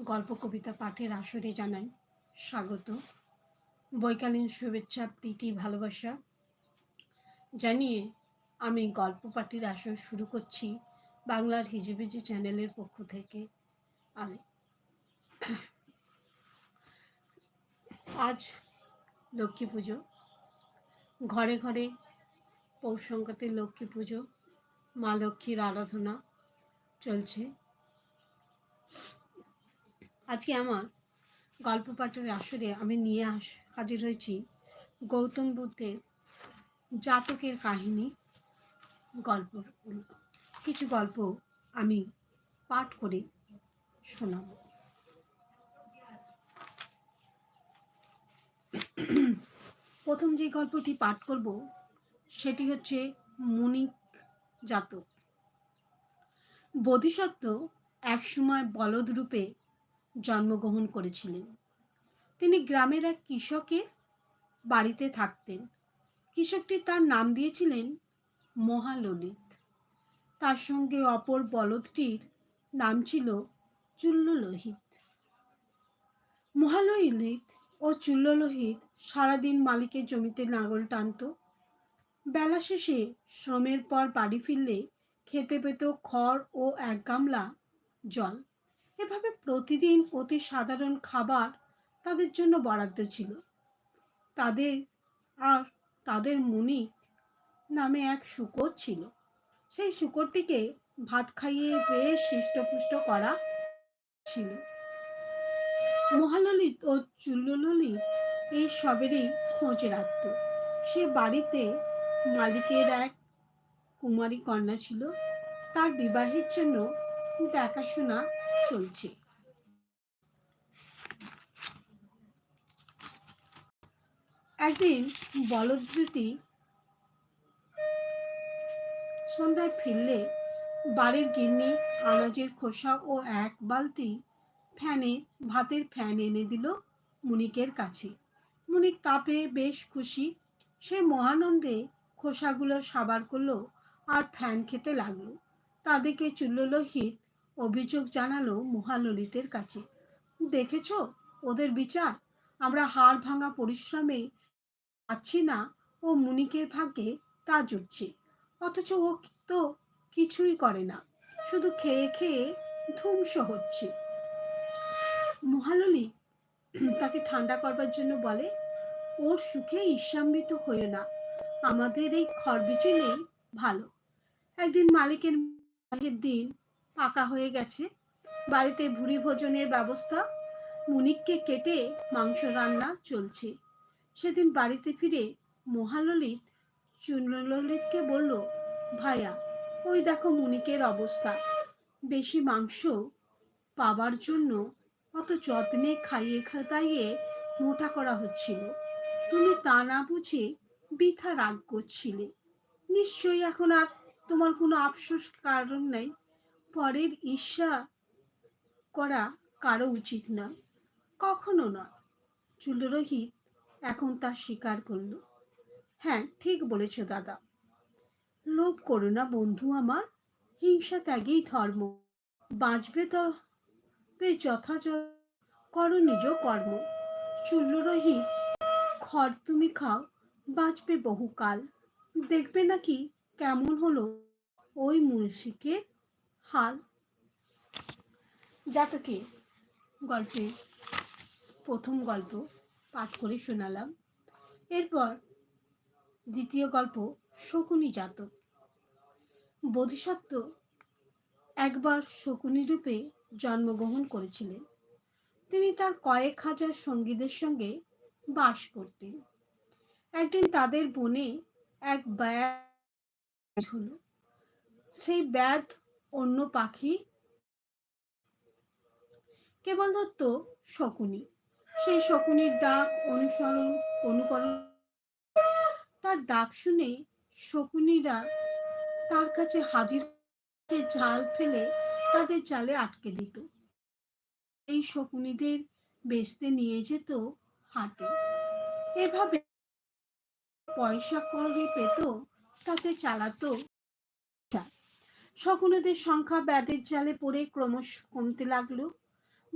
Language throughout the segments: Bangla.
গল্প কবিতা পাঠের আসরে জানাই। স্বাগত। বৈকালীন শুভেচ্ছা, প্রীতি, ভালোবাসা জানিয়ে আমি গল্প পাঠের আসর শুরু করছি বাংলার হিজিবিজি চ্যানেলের পক্ষ থেকে। আমি আজ লক্ষ্মী পুজো। ঘরে ঘরে পৌষ লক্ষ্মী পুজো, মা লক্ষ্মীর আরাধনা চলছে। আজকে আমার গল্প পাঠের আসরে আমি নিয়ে আস, হাজির হয়েছি গৌতম বুদ্ধের জাতকের কাহিনী গল্প কিছু গল্প আমি পাঠ করে শোনাব। প্রথম যে গল্পটি পাঠ করব সেটি হচ্ছে মুনিক জাতক। বোধিসত্ত্ব একসময় বলদ রূপে জন্মগ্রহণ করেছিলেন। তিনি গ্রামের এক কৃষকের বাড়িতে থাকতেন। কৃষকটি তার নাম দিয়েছিলেন মহাললিত। তার সঙ্গে অপর বলদটির নাম ছিল চুল্ললোহিত। মহাললিত ও চুল্ললোহিত সারাদিন মালিকের জমিতে নাগল টানত। বেলা শেষে শ্রমের পর বাড়ি ফিরলে খেতে পেত খড় ও এক গামলা জল। এভাবে প্রতিদিন অতি সাধারণ খাবার তাদের জন্য বরাদ্দ ছিল। তাদের আর তাদের মুনি নামে এক শুকর ছিল। সেই শুকরটিকে ভাত খাইয়ে বেশ হৃষ্টপুষ্ট করা ছিল। মহাললিত ও চুল্ললিত এই সবেরই খোঁজ রাখত। সে বাড়িতে মালিকের এক কুমারী কন্যা ছিল। তার বিবাহের জন্য দেখাশোনা চলছে। একদিন বলদ দুটি সন্ধ্যায় ফিরলে বাড়ির গিন্নি, আনাজের খোসা ও এক বালতি ফ্যানে, ভাতের ফ্যান এনে দিল মুনিকের কাছে। মুনিক তাপে বেশ খুশি। সে মহানন্দে খোসাগুলো সাবার করল আর ফ্যান খেতে লাগল। তাদেরকে চুল্ললোহিত অভিযোগ জানালো মহাললিতের কাছে। দেখেছ ওদের বিচার? আমরা হাড় ভাঙা পরিশ্রমে পাচ্ছি না ও মুনিকের ভাগ্যে তা জুটছে। অথচ ও তো কিছুই করে না, শুধু খেয়ে খেয়ে ধ্বংস হচ্ছে। মহাললি তাকে ঠান্ডা করবার জন্য বলে, ওর সুখে ঈর্ষান্বিত হয়ে না। আমাদের এই খড়বিচি নেই ভালো। একদিন মালিকের দিন পাকা হয়ে গেছে। বাড়িতে ভুরি ভোজনের ব্যবস্থা। মুনিককে কেটে মাংস রান্না চলছে। সেদিন বাড়িতে ফিরে মহাললিত চুনললিতকে বলল, ভাইয়া, ওই দেখো মুনিকের অবস্থা। বেশি মাংস পাবার জন্য অত যত্নে খাইয়ে খাতাইয়ে মোটা করা হচ্ছিল। তুমি তা না বুঝে বৃথা রাগ করছিলে। নিশ্চয়ই এখন আর তোমার কোনো আফসোস কারণ নেই। পরের ঈর্ষা করা কারও উচিত না, কখনো না। চুলরোহিত এখন তা স্বীকার করল। হ্যাঁ ঠিক বলেছ দাদা। লোভ করো না বন্ধু আমার, হিংসা ত্যাগেই ধর্ম। বাঁচবে তো যথাযথ, করো নিজ কর্ম। চুল্লরোহিত, খড় তুমি খাও, বাঁচবে বহুকাল। দেখবে নাকি কেমন হলো ওই মুন্সিকে হাল যাকে গল্পে প্রথম গল্প পাঠ করে শোনালাম। এরপর দ্বিতীয় গল্প শকুনি জাতক। বোধিসত্ত্ব একবার শকুনি রূপে জন্মগ্রহণ করেছিলেন। তিনি তার কয়েক হাজার সঙ্গীদের সঙ্গে বাস করতেন। একদিন তাদের বনে এক ব্যাধ হলো। সেই ব্যাধ অন্য পাখি কেবল দত্ত শকুনি। সেই শকুনির ডাক অনুসরণ, অনুকরণ। তার ডাক শুনে শকুনিরা তার কাছে হাজির জাল ফেলে তাদের জালে আটকে দিত। এই শকুনিদের বেচতে নিয়ে যেত হাটে। এভাবে পয়সা করে পেত, তাতে চালাতো শকুনিদের সংখ্যা ব্যাধের জালে পড়ে ক্রমশ কমতে লাগল।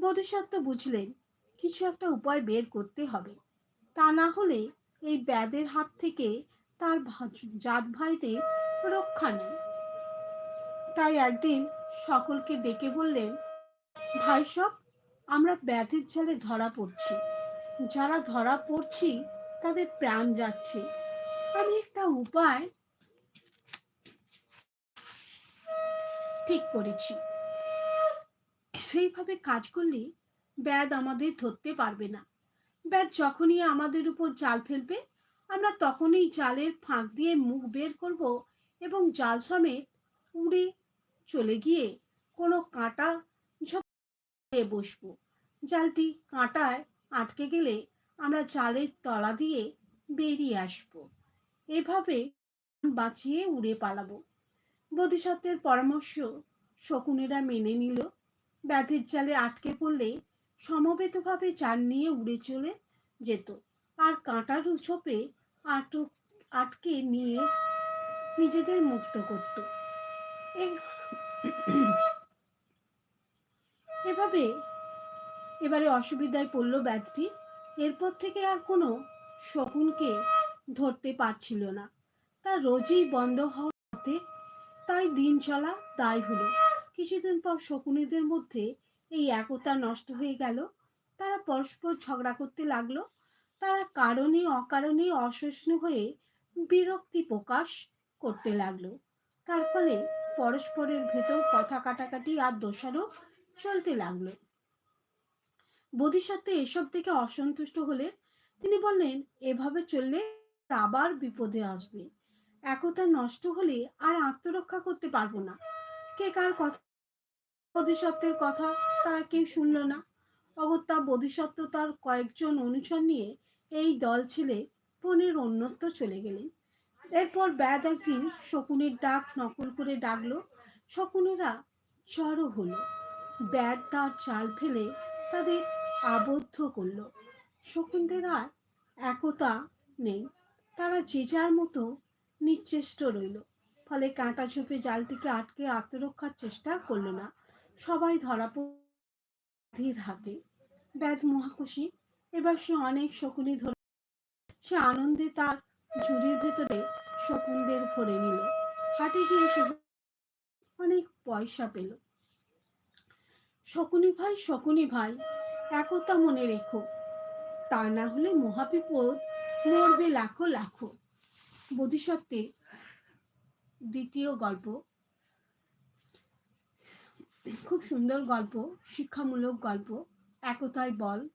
বোধিসত্ত্ব বুঝলেন, কিছু একটা উপায় বের করতে হবে। তা না হলে এই ব্যাধের হাত থেকে তার জাত ভাইদের রক্ষা নেই। তাই একদিন সকলকে ডেকে বললেন, ভাই সব, আমরা ব্যাধির জালে ধরা পড়ছি। যারা ধরা পড়ছি, তাদের প্রাণ যাচ্ছে। আমি একটা উপায় ঠিক করেছি। সেইভাবে কাজ করলে ব্যাদ আমাদের ধরতে পারবে না। ব্যাদ যখনই আমাদের উপর জাল ফেলবে, আমরা তখনই জালের ফাঁক দিয়ে মুখ বের করব এবং জাল সমেত উড়ে চলে গিয়ে কোনো কাঁটা ঝোপে বসবো। জালটি কাঁটায় আটকে গেলে আমরা জালের তলা দিয়ে বেরিয়ে আসব। এভাবে বাঁচিয়ে উড়ে পালাবো। বোধিসত্ত্বের পরামর্শ শকুনেরা মেনে নিল। ব্যাধির জালে আটকে পড়লে সমবেতভাবে চার নিয়ে উড়ে চলে যেত। আর কাঁটার ছোপে আটক, আটকে নিয়ে নিজেদের মুক্ত করত। এভাবে, এবারে অসুবিধায় পড়ল ব্যাধটি। এরপর থেকে আর কোনো শকুনকে ধরতে পারছিল না। তার রোজই বন্ধ হওয়াতে তাই দিন চলা দায় হলো। কিছুদিন পর শকুনিদের মধ্যে এই একতা নষ্ট হয়ে গেল। তারা পরস্পর ঝগড়া করতে লাগল। তারা কারণে অকারণে অসহিষ্ণু হয়ে বিরক্তি প্রকাশ করতে লাগল। তার ফলে পরস্পরের ভেতর কথা কাটাকাটি আর দোষারোপ চলতে লাগল। বোধিসত্ত্ব এসব থেকে অসন্তুষ্ট হলে তিনি বললেন, এভাবে চললে আবার বিপদে আসবে। একতা নষ্ট হলে আর আত্মরক্ষা করতে পারব না। কে কার কথা, বোধিসত্ত্বের কথা তারা কেউ শুনলো না। অগত্যা বোধিসত্ত্ব তার কয়েকজন অনুচর নিয়ে এই দল ছেলে বনের অন্যত্র চলে গেলেন। এরপর ব্যাদ একদিন শকুনের ডাক নকল করে ডাকলো। শকুনেরা জড়ো হলো। ব্যাদ তার চাল ফেলে তাদের আবদ্ধ করল। শকুনদের আর একতা নেই। তারা যে যার মতো নিশ্চেষ্ট রইল। ফলে কাঁটা ঝোপে জালটিকে আটকে আত্মরক্ষার চেষ্টা করল না। সবাই ধরা পড়ির হাতে। ব্যাধ মহাকুশি এবার সে অনেক শকুনি ধরে সে আনন্দে তার ঝুড়ির ভেতরে শকুনদের ভরে নিল। হাটে গিয়ে সে অনেক পয়সা পেল। শকুনি ভাই শকুনি ভাই, একতা মনে রেখো। তা না হলে মহাবিপদ মরবে লাখো লাখো। বোধিসত্ত্বে দ্বিতীয় গল্প। খুব সুন্দর গল্প, শিক্ষামূলক গল্প, একতাই বল।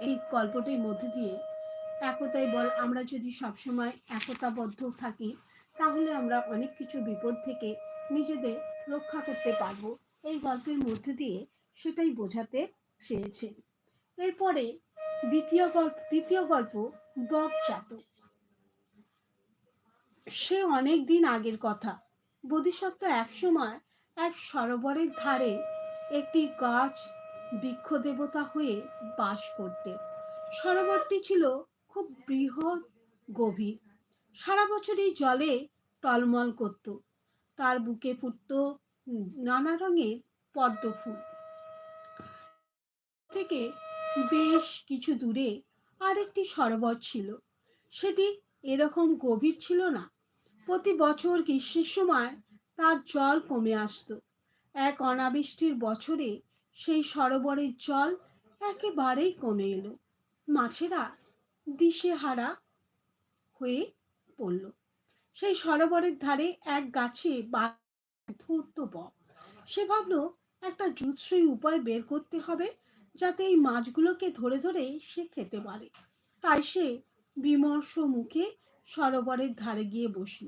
এই গল্পটির মধ্যে দিয়ে একতাই বল, আমরা যদি সবসময় একতাবদ্ধ থাকি, তাহলে আমরা অনেক কিছু বিপদ থেকে নিজেদের রক্ষা করতে পারব। এই গল্পের মধ্যে দিয়ে সেটাই বোঝাতে চেয়েছে। এরপরে দ্বিতীয় গল্প দ্বিতীয় গল্প, বক চাতক সে অনেক দিন আগের কথা। বোধিসত্ত্ব একসময় এক সরোবরের ধারে একটি গাছ বৃক্ষ দেবতা হয়ে বাস করতেন সরোবরটি ছিল খুব বৃহৎ গভীর। সারা বছরই জলে টলমল করত। তার বুকে ফুটত নানা রঙের পদ্ম ফুল। থেকে বেশ কিছু দূরে আরেকটি সরোবর ছিল। সেটি এরকম গভীর ছিল না। প্রতি বছর গ্রীষ্মের সময় তার জল কমে আসতো। এক অনাবৃষ্টির বছরে সেই সরোবরের জল একেবারেই কমে এলো। মাছেরা দিশেহারা হয়ে পড়ল। সেই সরোবরের ধারে এক গাছে ধূর্ত বক। সে ভাবলো, একটা জুৎসই উপায় বের করতে হবে যাতে এই মাছগুলোকে ধরে ধরে সে খেতে পারে। তাই সে বিমর্ষ মুখে সরোবরের ধারে গিয়ে বসল।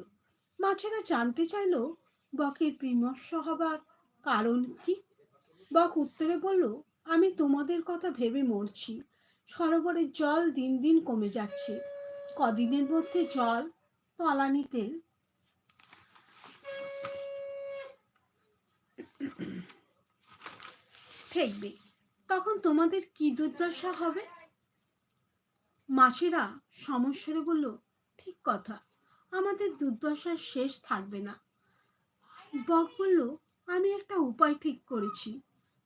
মাছেরা জানতে চাইলো, বকের বিমর্ষ হবার কারণ কি? বক উত্তরে বলল, আমি তোমাদের কথা ভেবে মরছি। সরোবরের জল দিন দিন কমে যাচ্ছে। কদিনের মধ্যে জল, তলানিতে ঠেকবে। তখন তোমাদের কি দুর্দশা হবে? মাছেরা সমস্যারে বলল ঠিক কথা। আমাদের দুর্দশার শেষ থাকবে না। বক বলল, আমি একটা উপায় ঠিক করেছি।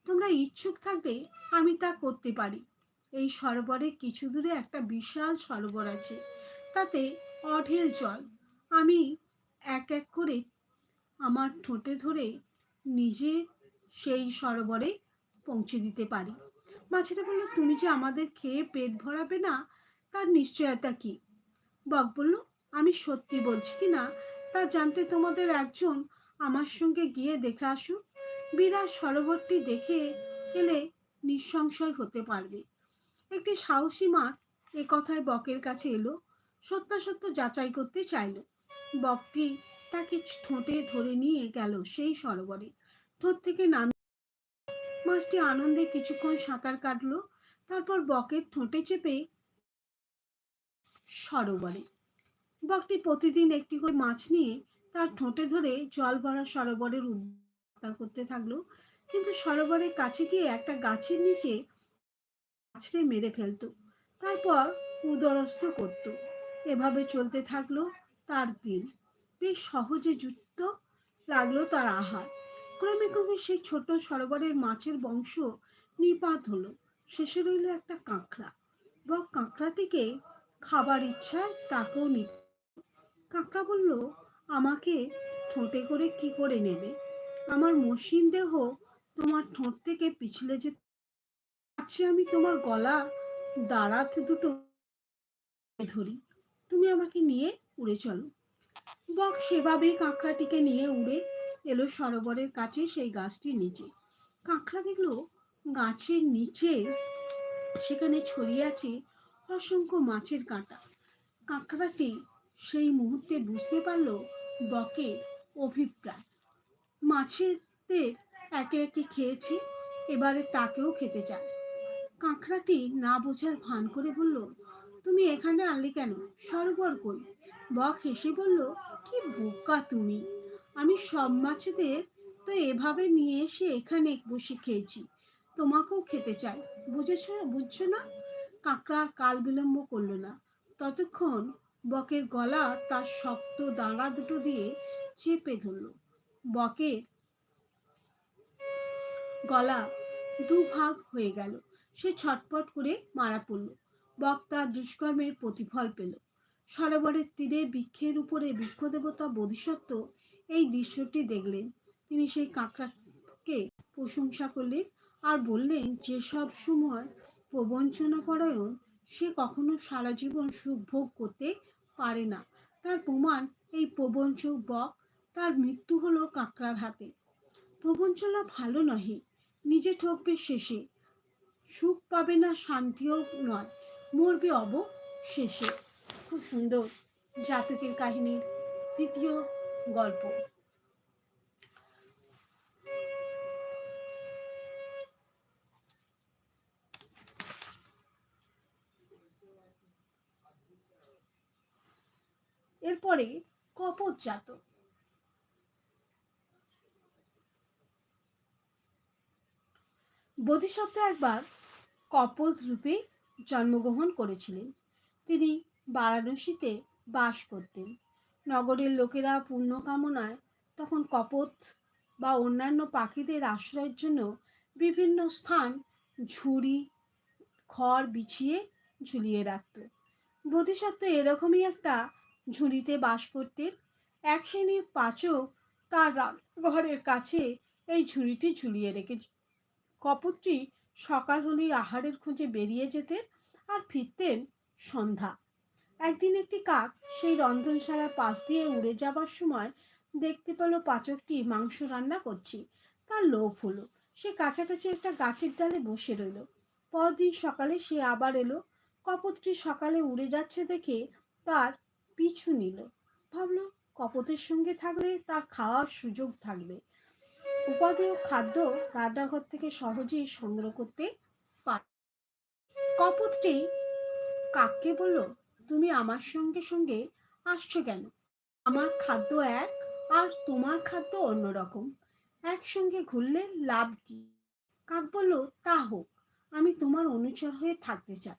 তোমরা ইচ্ছুক থাকবে, আমি তা করতে পারি। এই সরোবরে কিছু দূরে একটা বিশাল সরোবর আছে। তাতে অঢেল জল। আমি এক এক করে আমার ঠোঁটে ধরে নিজে সেই সরোবরে পৌঁছে দিতে পারি। মাছেরা বলল, তুমি যে আমাদের খেয়ে পেট ভরাবে না, তার নিশ্চয়তা কি? বক বলল, আমি সত্যি বলছি কি না, তা জানতে তোমাদের একজন আমার সঙ্গে গিয়ে দেখে আসুক বিরাট সরোবরটি দেখে এলে নিঃসংশয় হতে পারবে। একটি সাহসী মাছ এ কথায় বকের কাছে এলো সত্যাসত্য যাচাই করতে চাইল। বকটি তাকে ঠোঁটে ধরে নিয়ে গেল সেই সরোবরে। ঠোঁট থেকে নাম মাছটি আনন্দে কিছুক্ষণ সাঁতার কাটলো, তারপর বকের ঠোঁটে চেপে সরোবরে। বকটি প্রতিদিন একটি করে মাছ নিয়ে তার ঠোঁটে ধরে জল ভরা সরোবরের উদ্ধার করতে থাকল। কিন্তু সরোবরের কাছে গিয়ে একটা গাছের নিচে আছড়ে মেরে ফেলতো। তারপর উদরস্থ করত। এভাবে চলতে থাকল তার দিন। বেশ সহজে যুক্ত লাগল তার আহার। ক্রমে ক্রমে সেই ছোট সরোবরের মাছের বংশ নিপাত হলো। শেষে রইল একটা কাঁকড়া। বক কাঁকড়াটিকে খাবার ইচ্ছায় তাকেও নিত। কাঁকড়া বলল, আমাকে ঠোঁটে করে কি করে নেবে? আমার মসৃণ দেহ তোমার ঠোঁট থেকে পিছলে যে আছে আমি তোমার গলা দাঁড়াতে দুটো ধরি। তুমি আমাকে নিয়ে উড়ে চলো। বক সেভাবেই কাঁকড়াটিকে নিয়ে উড়ে এলো সরোবরের কাছে সেই গাছটির নিচে। কাঁকড়া দেখল, গাছের নিচে সেখানে ছড়িয়ে আছে অসংখ্য মাছের কাঁটা। কাঁকড়াটি সেই মুহূর্তে বুঝতে পারল বকের অভিপ্রায়। মাছেদের একে একে খেয়েছি, এবারে তাকেও খেতে চায় কাঁকড়াটি না বোঝার ভান করে বলল, তুমি এখানে আনলে কেন? সরোবর কই? বক হেসে বলল, কি বোকা তুমি। আমি সব মাছেদের তো এভাবে নিয়ে এসে এখানে বসে খেয়েছি। তোমাকেও খেতে চাই। বুঝেছ, বুঝছ না? কাঁকড়া কাল বিলম্ব করল না। ততক্ষণ বকের গলা তার শক্ত দাঁড়া দুটো দিয়ে চেপে ধরল। বকের গলা দুভাগ হয়ে গেল। সে ছটপট করে মারা পড়ল। বক তার দুষ্কর্মের প্রতিফল পেল। সরোবরের তীরে বৃক্ষের উপরে বৃক্ষ দেবতা বোধিসত্ত্ব এই দৃশ্যটি দেখলেন। তিনি সেই কাঁকড়াকে প্রশংসা করলেন আর বললেন যে সব সময় প্রবঞ্চনা পরায়ণ সে কখনো সারা জীবন সুখ ভোগ করতে পারে না। তার প্রমাণ এই প্রবঞ্চক বক, তার মৃত্যু হলো কাঁকড়ার হাতে। প্রবঞ্চনা ভালো নহে, নিজে ঠকবে শেষে। সুখ পাবে না, শান্তিও নয়, মরবে অব শেষে খুব সুন্দর জাতকের কাহিনীর তৃতীয় গল্প। এরপরে কপত জাতক। বোধিসত্ত্ব একবার কপত রূপে জন্মগ্রহণ করেছিলেন। তিনি বারাণসীতে বাস করতেন। নগরের লোকেরা পূর্ণ কামনায় তখন কপত বা অন্যান্য পাখিদের আশ্রয়ের জন্য বিভিন্ন স্থান, ঝুড়ি, খড় বিছিয়ে ঝুলিয়ে রাখত। বোধিসত্ত্ব এরকমই একটা ঝুড়িতে বাস করতেন এক শ্রেণির পাচক তার ঘরের কাছে এই ঝুড়িটি ঝুলিয়ে রেখে কপতটি সকাল হলেই আহারের খোঁজে বেরিয়ে যেতেন আর ফিরতেন সন্ধ্যা। একদিন একটি কাক সেই রন্ধনশালার পাশ দিয়ে উড়ে যাবার সময় দেখতে পেল পাচকটি মাংস রান্না করছি। তার লোভ হলো। সে কাছাকাছি একটা গাছের ডালে বসে রইল। পরদিন সকালে সে আবার এলো। কপতটি সকালে উড়ে যাচ্ছে দেখে তার পিছু নিল। ভাবলো, কপতের সঙ্গে থাকলে তার খাওয়ার সুযোগ থাকবে। উপাদেয় খাদ্য রান্নাঘর থেকে সহজেই সংগ্রহ করতে পারে কপতটি কাককে বলল, তুমি আমার সঙ্গে সঙ্গে আসছো কেন? আমার খাদ্য এক, আর তোমার খাদ্য অন্য অন্যরকম একসঙ্গে ঘুরলে লাভ কি? কাক বলল, তা হোক, আমি তোমার অনুচর হয়ে থাকতে চাই।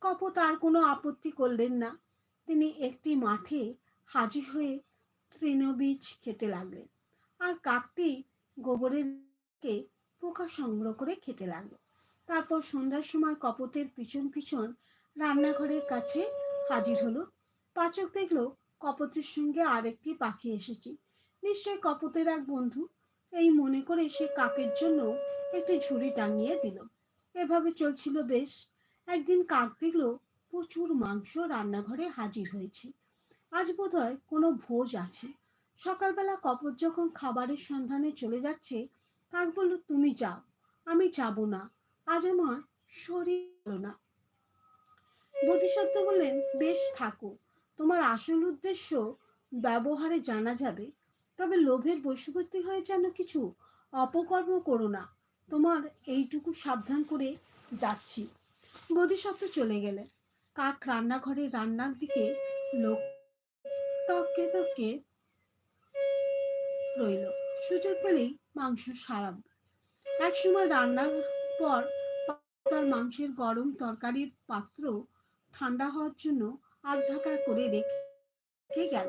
কপত আর কোনো আপত্তি করলেন না। তিনি একটি মাঠে হাজির হয়ে তৃণবীজ খেতে লাগলেন আর কাকটি গোবরের পোকা সংগ্রহ করে খেতে লাগল। তারপর সন্ধ্যার সময় কপতের পিছন পিছন রান্নাঘরের কাছে হাজির হলো। পাচক দেখল কপতের সঙ্গে আরেকটি পাখি এসেছে। নিশ্চয় কপতের এক বন্ধু এই মনে করে সে কাকের জন্য একটি ঝুড়ি টাঙিয়ে দিল। এভাবে চলছিল বেশ। একদিন কাক দেখল প্রচুর মাংস রান্নাঘরে হাজির হয়েছে। আজ বোধহয় কোনো ভোজ আছে। সকালবেলা কপত যখন খাবারের সন্ধানে চলে যাচ্ছে, কাক বলল, তুমি যাও, আমি যাব না। আজ আমার শরীর না। বোধিসত্ত্ব বললেন, বেশ থাকো। তোমার আসল উদ্দেশ্য ব্যবহারে জানা যাবে। তবে লোভের বশবর্তী হয়ে যেন কিছু অপকর্ম করো না। তোমার এইটুকু সাবধান করে যাচ্ছি। বোধিসত্ত্ব চলে গেলেন। কাক রান্নাঘরে রান্নার দিকে লোক তককে তককে রইল। সুযোগ পেলেই মাংস সারাব এক সময় রান্নার পর তার মাংসের গরম তরকারির পাত্র ঠান্ডা হওয়ার জন্য আধ ঢাকা করে রেখে গেল।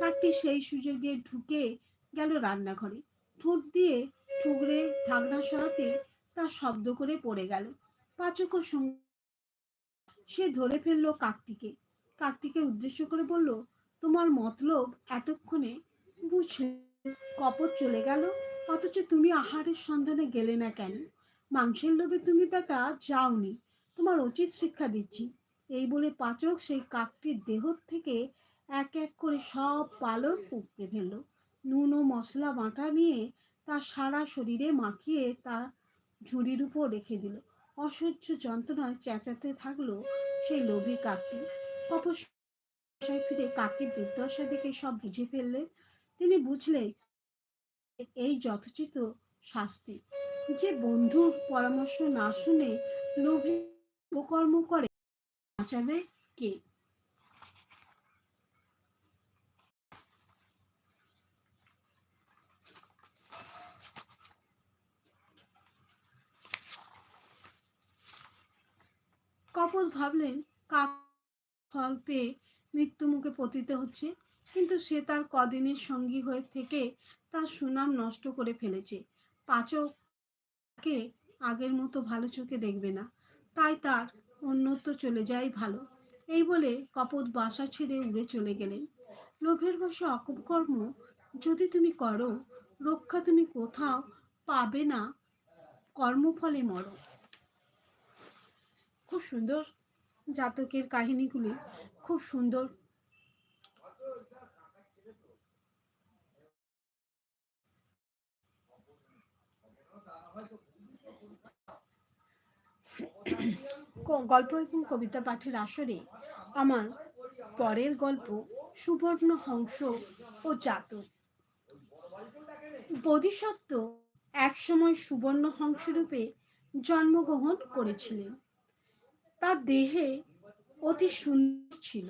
কাকটি সেই সুযোগে ঢুকে গেল রান্নাঘরে। ঠোঁট দিয়ে ঠুকরে ঢাকনা সরাতে তার শব্দ করে পড়ে গেল। পাচক সঙ্গে সে ধরে ফেলল কাকটিকে কাকটিকে উদ্দেশ্য করে বলল, তোমার মতলব এতক্ষণে বুঝলে। কপট চলে গেল। অথচ তুমি আহারের সন্ধানে গেলে না কেন? মাংসের লোভে তুমি বেটা যাওনি। তোমার উচিত শিক্ষা দিচ্ছি। এই বলে পাচক সেই কাকটির দেহ থেকে এক এক করে সব পালক উপড়ে ফেলল। নুন ও মশলা বাটা নিয়ে তার সারা শরীরে মাখিয়ে তা ঝুড়ির উপর রেখে দিল। অসহ্য যন্ত্রণায় চেঁচাতে থাকল সেই লোভী কাকটি। তপস্যায় ফিরে কাকের দুর্দশা দেখে সব বুঝে ফেললে। তিনি বুঝলেন এই যথোচিত শাস্তি, যে বন্ধুর পরামর্শ না শুনে লোভী উপকর্ম করে, বাঁচাবে কে? কপল ভাবলেন, কাক ফল পেয়ে মৃত্যু মুখে পতিত হচ্ছে। কিন্তু সে তার কদিনের সঙ্গী হয়ে থেকে তার সুনাম নষ্ট করে ফেলেছে। পাচককে আগের মতো ভালো চোখে দেখবে না, তাই তার অন্যত্র চলে যায় ভালো। এই বলে কপত বাসা ছেড়ে উড়ে চলে গেলেন। লোভের বসে অকর্ম যদি তুমি করো, রক্ষা তুমি কোথাও পাবে না, কর্মফলে মরো। সুন্দর জাতকের কাহিনীগুলি খুব সুন্দর। গল্প এবং কবিতা পাঠের আসরে আমার পরের গল্প সুবর্ণ হংস ও জাতক। বোধিসত্ত্ব একসময় সুবর্ণ হংসরূপে জন্মগ্রহণ করেছিলেন। তার দেহে অতি সুন্দর ছিল।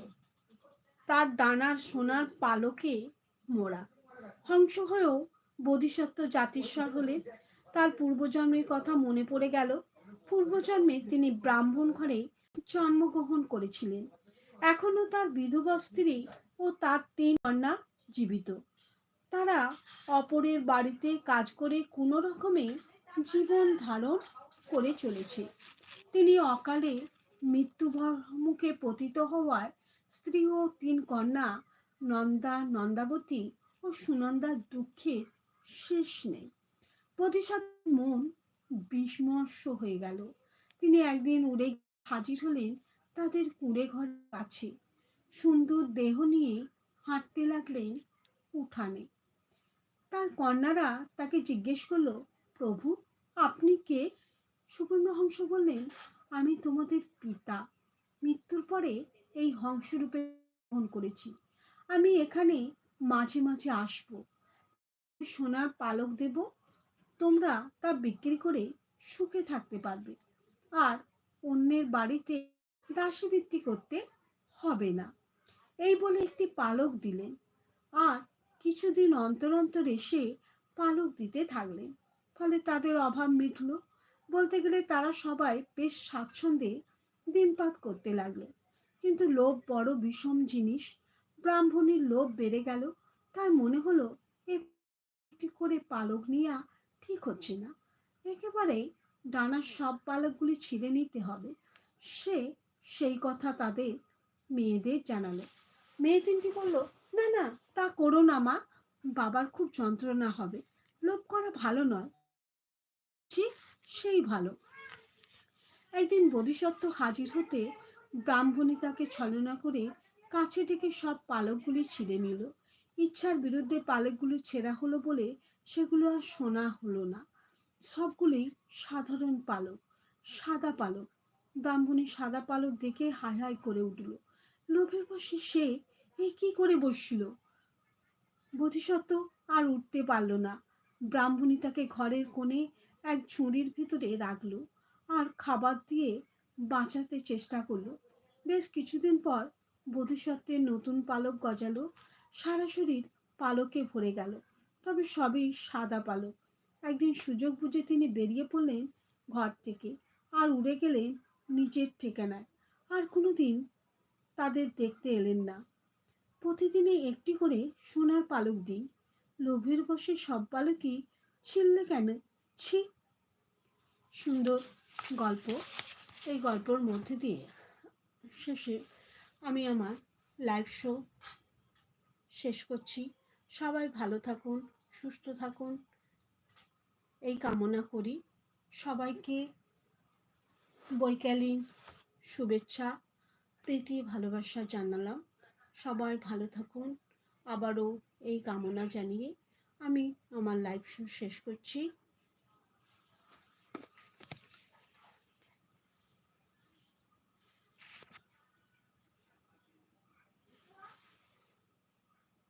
তার ডানার সোনার পালকে মোড়া। হংস হয়েও বোধিসত্ত্ব জাতিস্বর হলেন তার পূর্বজন্মের কথা মনে পড়ে গেল। পূর্বজন্মে তিনি ব্রাহ্মণ ঘরে জন্মগ্রহণ করেছিলেন। এখনও তার বিধবা স্ত্রী ও তার তিন কন্যা জীবিত। তারা অপরের বাড়িতে কাজ করে কোনো রকমে জীবন ধারণ করে চলেছে। তিনি অকালে মৃত্যুভর মুখে পতিত হওয়ার স্ত্রী ও তিন কন্যা, নন্দা, নন্দাবতী ও সুনন্দার দুঃখে শেষ নেই। প্রতিশাত মন বিস্মর্ষ হয়ে গেল। তিনি একদিন উড়ে হাজির হলেন তাদের কুড়ে ঘর কাছে। সুন্দর দেহ নিয়ে হাঁটতে লাগলেন উঠানে। তার কন্যারা তাকে জিজ্ঞেস করল, প্রভু, আপনি কে? সুবর্ণহংস বললেন আমি তোমাদের পিতা। মৃত্যুর পরে এই হংসরূপে গ্রহণ করেছি। আমি এখানে মাঝে মাঝে আসব। সোনার পালক দেব। তোমরা তা বিক্রি করে সুখে থাকতে পারবে। আর অন্যের বাড়িতে দাসীবৃত্তি করতে হবে না। এই বলে একটি পালক দিলেন। আর কিছুদিন অন্তর অন্তর এসে পালক দিতে থাকলেন। ফলে তাদের অভাব মিটল। বলতে গেলে তারা সবাই বেশ স্বাচ্ছন্দ্যে দিনপাত করতে লাগল। কিন্তু লোভ বড় বিষম জিনিস। ব্রাহ্মণীর লোভ বেড়ে গেল। তার মনে হলো একটি করে পালক নিয়ে ঠিক হচ্ছে না। একেবারে ডানার সব পালকগুলি ছিঁড়ে নিতে হবে। সে সেই কথা তাদের মেয়েদের জানালো। মেয়ে তিনটি বলল না না তা করো না মা। বাবার খুব যন্ত্রণা হবে। লোভ করা ভালো নয়। ছি, সেই ভালো। একদিন বোধিসত্ত্ব হাজির হতে ব্রাহ্মণী তাকে ছলনা করে কাছে ডেকে সব পালকগুলি ছিঁড়ে নিল। ইচ্ছার বিরুদ্ধে পালকগুলি ছেঁড়া হলো বলে সেগুলো আর শোনা হলো না। সবগুলি সাধারণ পালক, সাদা পালক। ব্রাহ্মণী সাদা পালক দেখে হাই হাই করে উঠল। লোভের বসে সে এ কি করে বসছিল? বোধিসত্ত্ব আর উঠতে পারল না। ব্রাহ্মণী তাকে ঘরের কোণে এক ঝুড়ির ভিতরে রাখল আর খাবার দিয়ে বাঁচাতে চেষ্টা করল। বেশ কিছুদিন পর বোধিসত্ত্বের নতুন পালক গজালো, সারা শরীর পালকে ভরে গেল, তবে সবই সাদা পালক। একদিন সুযোগ বুঝে তিনি বেরিয়ে পড়লেন ঘর থেকে আর উড়ে গেলেন নিজের ঠিকানায়। আর কোনোদিন তাদের দেখতে এলেন না। প্রতিদিনই একটি করে সোনার পালক দিই। লোভের বসে সব পালকই ছিললে কেন? ছি। সুন্দর গল্প। এই গল্পর মধ্যে দিয়ে শেষে আমি আমার লাইভ শো শেষ করছি। সবাই ভালো থাকুন, সুস্থ থাকুন। এই কামনা করি। সবাইকে বৈকালীন শুভেচ্ছা, প্রীতি, ভালোবাসা জানালাম। সবাই ভালো থাকুন। আবারও এই কামনা জানিয়ে আমি আমার লাইভ শো শেষ করছি।